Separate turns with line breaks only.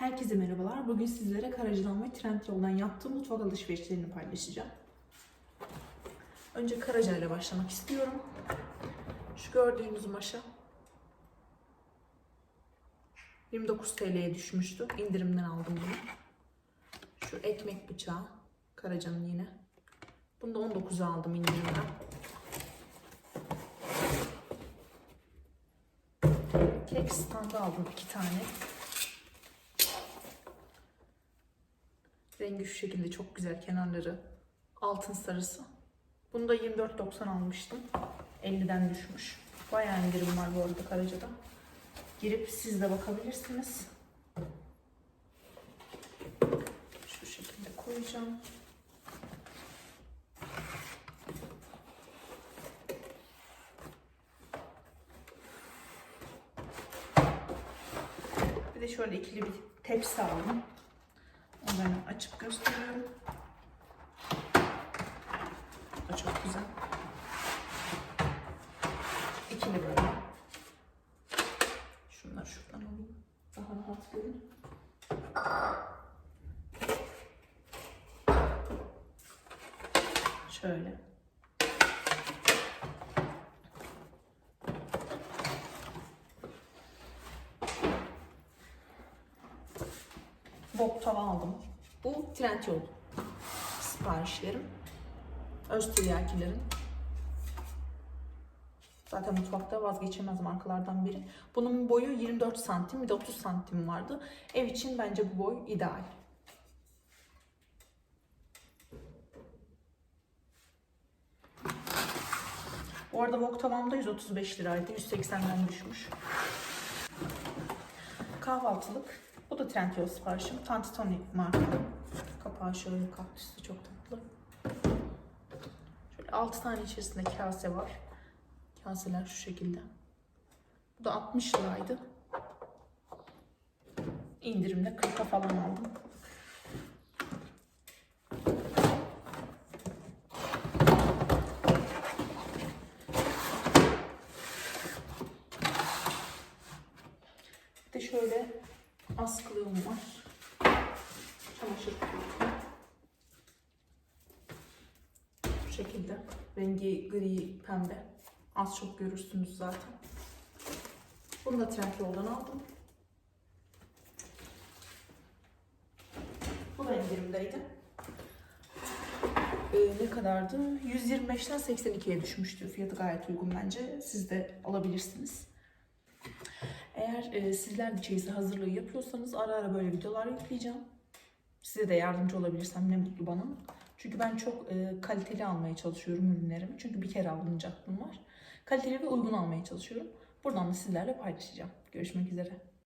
Herkese merhabalar. Bugün sizlere Karaca'dan ve Trendyol'dan yaptığım mutfak alışverişlerini paylaşacağım. Önce Karaca ile başlamak istiyorum. Şu gördüğünüz maşa 29 TL'ye düşmüştü. İndirimden aldım bunu. Şu ekmek bıçağı Karaca'nın yine. Bunu da 19'a aldım indirimden. Kek standı aldım iki tane. Rengi şu şekilde çok güzel kenarları altın sarısı. Bunu da 24.90 almıştım. 50'den düşmüş. Bayağı indirim var bu arada Karaca'da. Girip siz de bakabilirsiniz. Şu şekilde koyacağım. Bir de şöyle ikili bir tepsi aldım. Ben açıp gösteriyorum. Bu çok güzel. İkili böyle. Şunları şuradan alayım. Daha rahat görün. Şöyle. Bok tava aldım. Bu Trendyol siparişlerim. Öztüryakilerin. Zaten mutfakta vazgeçilmez markalardan biri. Bunun boyu 24 santim, bir de 30 santim vardı. Ev için bence bu boy ideal. Bu arada Wok tamamda 135 liraydı. 180'den düşmüş. Kahvaltılık. Bu da Trendyol siparişim. Tantitoni markalı. Kapağı şöyle kaktüsü çok tatlı. Şöyle 6 tane içerisinde kase var. Kaseler şu şekilde. Bu da 60 liraydı. İndirimde 40'a falan aldım. Şöyle askılığım var. Çamaşır. Bu şekilde. Rengi gri pembe. Az çok görürsünüz zaten. Bunu da Trendyol'dan aldım. Bu da indirimdeydi. Ee, ne kadardı? 125'ten 82'ye düşmüştü. Fiyatı gayet uygun bence. Siz de alabilirsiniz. Eğer e, sizler de çeyizi hazırlığı yapıyorsanız ara ara böyle videolar yükleyeceğim. Size de yardımcı olabilirsem ne mutlu bana. Çünkü ben çok e, kaliteli almaya çalışıyorum ürünlerimi. Çünkü bir kere alınacaklığım var. Kaliteli ve uygun almaya çalışıyorum. Buradan da sizlerle paylaşacağım. Görüşmek üzere.